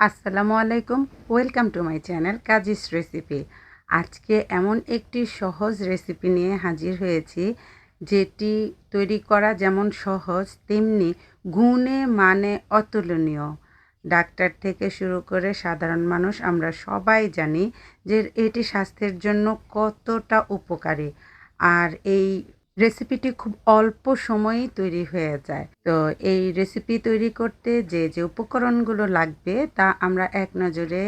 আসসালামু আলাইকুম। Welcome to my channel Kazi's recipe আজকে এমন একটি সহজ রেসিপি নিয়ে হাজির হয়েছি, যেটি তৈরি করা যেমন সহজ, তেমনি গুণে মানে অতুলনীয়। ডাক্তার থেকে শুরু করে সাধারণ মানুষ আমরা সবাই জানি যে এটি স্বাস্থ্যের জন্য কতটা উপকারী। আর এই রেসিপিটি খুব অল্প সময়েই তৈরি হয়ে যায়। তো এই রেসিপি তৈরি করতে যে যে উপকরণগুলো লাগবে তা আমরা এক নজরে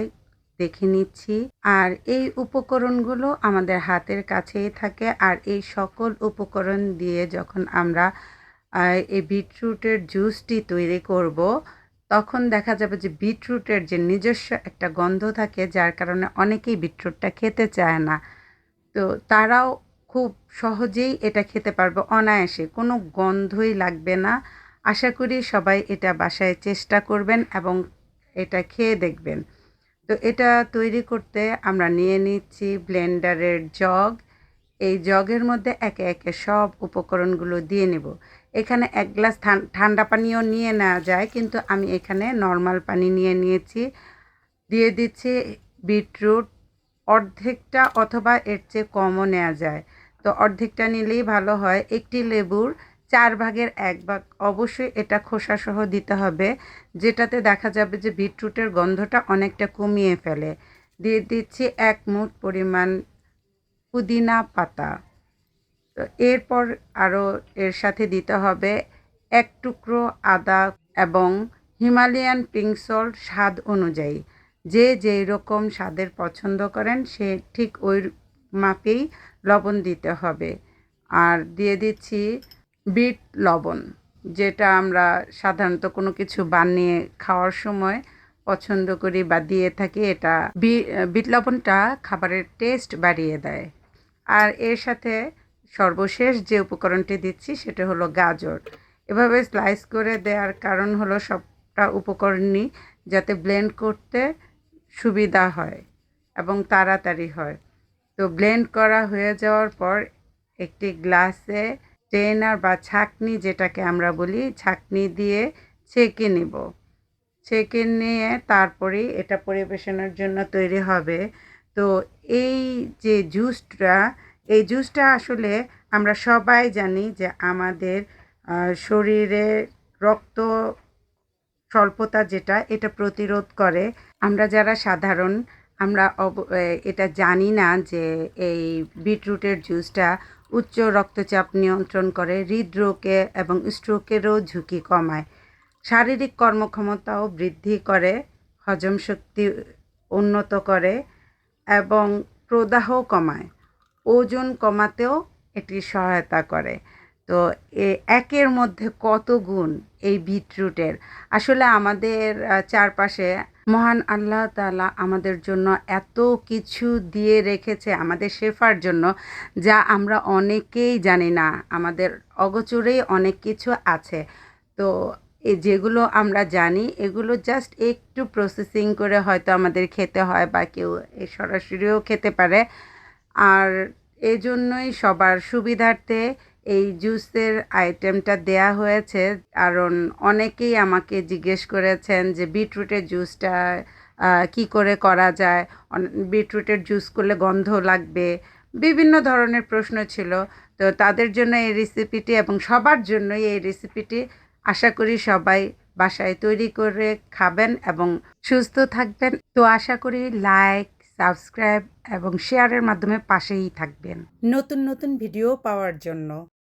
দেখে নিচ্ছি। আর এই উপকরণগুলো আমাদের হাতের কাছেই থাকে। আর এই সকল উপকরণ দিয়ে যখন আমরা এই বিটরুটের জুসটি তৈরি করব, তখন দেখা যাবে যে বিটরুটের যে নিজস্ব একটা গন্ধ থাকে, যার কারণে অনেকেই বিটরুটটা খেতে চায় না। তো তারাও খুব সহজেই এটা খেতে পারব, অনায়াসে। কোনো গন্ধই লাগবে না। আশা করি সবাই এটা বাসায় চেষ্টা করবেন এবং এটা খেয়ে দেখবেন। তো এটা তৈরি করতে আমরা নিয়ে নিচ্ছি ব্লেন্ডারের জগ। এই জগের মধ্যে একে একে সব উপকরণগুলো দিয়ে নেব। এখানে এক গ্লাস ঠান- ঠান্ডা পানিও নিয়ে নেওয়া যায়, কিন্তু আমি এখানে নর্মাল পানি নিয়ে নিয়েছি। দিয়ে দিচ্ছি বিটরুট। অর্ধেকটা অথবা এর চেয়ে কমও নেওয়া যায়। তো অর্ধেকটা নিলেই ভালো হয়। একটি লেবুর চার ভাগের এক ভাগ। অবশ্যই এটা খোসাসহ দিতে হবে, যেটাতে দেখা যাবে যে বিটরুটের গন্ধটা অনেকটা কমিয়ে ফেলে। দিয়ে দিচ্ছি এক মুঠ পরিমাণ পুদিনা পাতা। তো এরপর আরও এর সাথে দিতে হবে এক টুকরো আদা এবং হিমালয়ান পিঙ্ক সল্ট স্বাদ অনুযায়ী। যে যেই রকম স্বাদের পছন্দ করেন সে ঠিক ওই মাপেই লবণ দিতে হবে। আর দিয়ে দিচ্ছি বিট লবণ, যেটা আমরা সাধারণত কোনো কিছু বানিয়ে খাওয়ার সময় পছন্দ করি বা দিয়ে থাকি, এটা বিট লবণটা খাবারের টেস্ট বাড়িয়ে দেয়। আর এর সাথে সর্বশেষ যে উপকরণটি দিচ্ছি, সেটা হলো গাজর। এভাবে স্লাইস করে দেওয়ার কারণ হলো সবটা উপকরণই যাতে ব্লেন্ড করতে সুবিধা হয় এবং তাড়াতাড়ি হয়। তো ব্লেন্ড করা হয়ে যাওয়ার পর একটি গ্লাসে ট্রেনার বা ছাকনি যেটাকে আমরা বলি, ছাকনি দিয়ে ছেঁকে নিব। ছেঁকে নিয়ে তারপরেই এটা পরিবেশনের জন্য তৈরি হবে। তো এই যে জুসটা এই জুসটা আসলে আমরা সবাই জানি যে আমাদের শরীরে রক্ত স্বল্পতা যেটা, এটা প্রতিরোধ করে। আমরা যারা সাধারণ আমরা এটা জানি না যে এই বিটরুটের জুসটা উচ্চ রক্তচাপ নিয়ন্ত্রণ করে, হৃদরোগে এবং স্ট্রোকেরও ঝুঁকি কমায়। শারীরিক কর্মক্ষমতাও বৃদ্ধি করে, হজম শক্তি উন্নত করে এবং প্রদাহ কমায়। ওজন কমাতেও এটি সহায়তা করে। তো এ, একের মধ্যে কত গুণ এই বিটরুটের? আসলে আমাদের চারপাশে মহান আল্লাহ তাআলা আমাদের জন্য এত কিছু দিয়ে রেখেছে আমাদের শেফার জন্য, যা আমরা অনেকেই জানি না। আমাদের অগোচরেই অনেক কিছু আছে। তো যেগুলো আমরা জানি, এগুলো জাস্ট একটু প্রসেসিং করে হয়তো আমাদের খেতে হয় বা কেউ সরাসরিও খেতে পারে। আর এজন্যই সবার সুবিধার্থে এই জুসের আইটেমটা দেয়া হয়েছে। কারণ অনেকেই আমাকে জিজ্ঞেস করেছেন যে, বিটরুটের জুসটা কি করে করা যায়? বিটরুটের জুস করলে গন্ধ লাগবে? বিভিন্ন ধরনের প্রশ্ন ছিল। তো তাদের জন্য এই রেসিপিটি এবং সবার জন্যই এই রেসিপিটি আশা করি সবাই বাসায় তৈরি করে খাবেন এবং সুস্থ থাকবেন। তো আশা করি লাইক, সাবস্ক্রাইব এবং শেয়ারের মাধ্যমে পাশেই থাকবেন। নতুন নতুন ভিডিও পাওয়ার জন্য